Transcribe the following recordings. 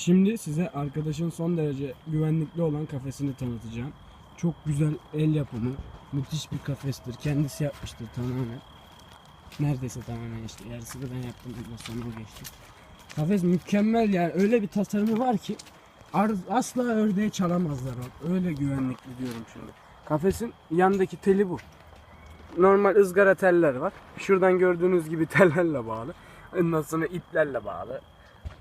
Şimdi size arkadaşın son derece güvenlikli olan kafesini tanıtacağım. Çok güzel el yapımı, müthiş bir kafestir. Kendisi yapmıştır tamamen. Neredeyse tamamen işte yarısını ben yaptım sonra geçti. Kafes mükemmel yani öyle bir tasarımı var ki asla ördeği çalamazlar. Öyle güvenlikli diyorum şimdi. Kafesin yandaki teli bu. Normal ızgara teller var. Şuradan gördüğünüz gibi tellerle bağlı. Ondan sonra iplerle bağlı.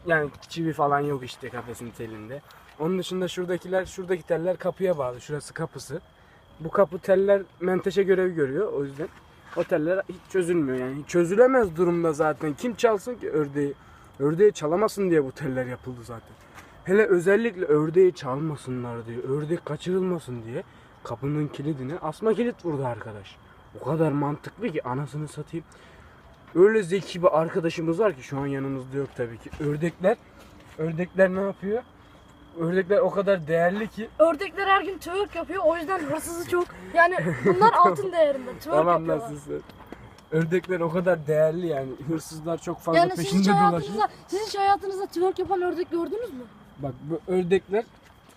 Yani çivi falan yok işte kafesin telinde. Onun dışında şuradakiler, şuradaki teller kapıya bağlı. Şurası kapısı. Bu kapı teller menteşe görevi görüyor. O yüzden o teller hiç çözülmüyor yani. Çözülemez durumda zaten. Kim çalsın ki ördeği? Ördeği çalamasın diye bu teller yapıldı zaten. Hele özellikle ördeği çalmasınlar diye, ördek kaçırılmasın diye kapının kilidine asma kilit vurdu arkadaş. O kadar mantıklı ki anasını satayım. Öyle zeki bir arkadaşımız var ki şu an yanımızda yok tabii ki. Ördekler, ördekler ne yapıyor? Ördekler o kadar değerli ki Ördekler her gün twerk yapıyor o yüzden hırsızı çok. Yani bunlar altın değerinde twerk tamam yapıyorlar. nasılsın? Ördekler o kadar değerli yani. Hırsızlar çok fazla Yani siz hiç peşinde dolaşıyor. hayatınızda, siz hiç hayatınızda twerk yapan ördek gördünüz mü? Bak bu ördekler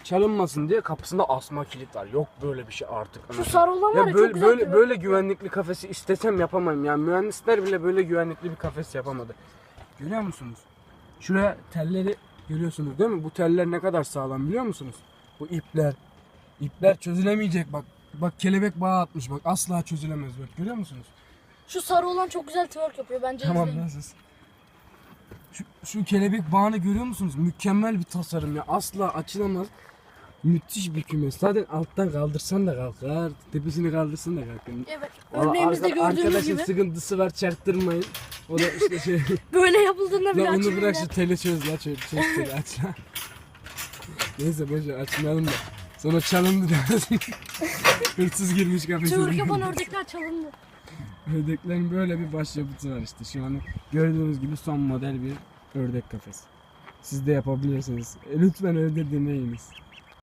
çalınmasın diye kapısında asma kilit var. Yok böyle bir şey artık. Şu sarı olan var Ya böyle çok güzel böyle böyle güvenlikli kafesi istesem yapamam. Yani mühendisler bile böyle güvenlikli bir kafes yapamadı. Görüyor musunuz? Şuraya telleri görüyorsunuz değil mi? Bu teller ne kadar sağlam biliyor musunuz? Bu ipler. İpler çözülemeyecek bak. Bak kelebek bağı atmış bak. Asla çözülemez bak. Görüyor musunuz? Şu sarı olan çok güzel twerk yapıyor bence Tamam izleyin. nasılsın? Şu, şu kelebek bağını görüyor musunuz? Mükemmel bir tasarım ya. Asla açılamaz. Müthiş bir kümes. Zaten alttan kaldırsan da kalkar. Tepesini kaldırsan da kalkar. Evet. Valla Örneğimizde arka- gördüğünüz Arkadaşın gibi sıkıntısı var çaktırmayın. O da işte şey. böyle yapıldığında bile lan onu bırak şu teli çöz la çöz, çöz teli aç la. Neyse boşver açmayalım da. Sonra çalındı demesin. Hırsız girmiş kafesine. yapan ördekler çalındı. Ördeklerin böyle bir başyapıtı var işte. Şu an gördüğünüz gibi son model bir ördek kafesi. Siz de yapabilirsiniz. E, lütfen öyle deneyiniz.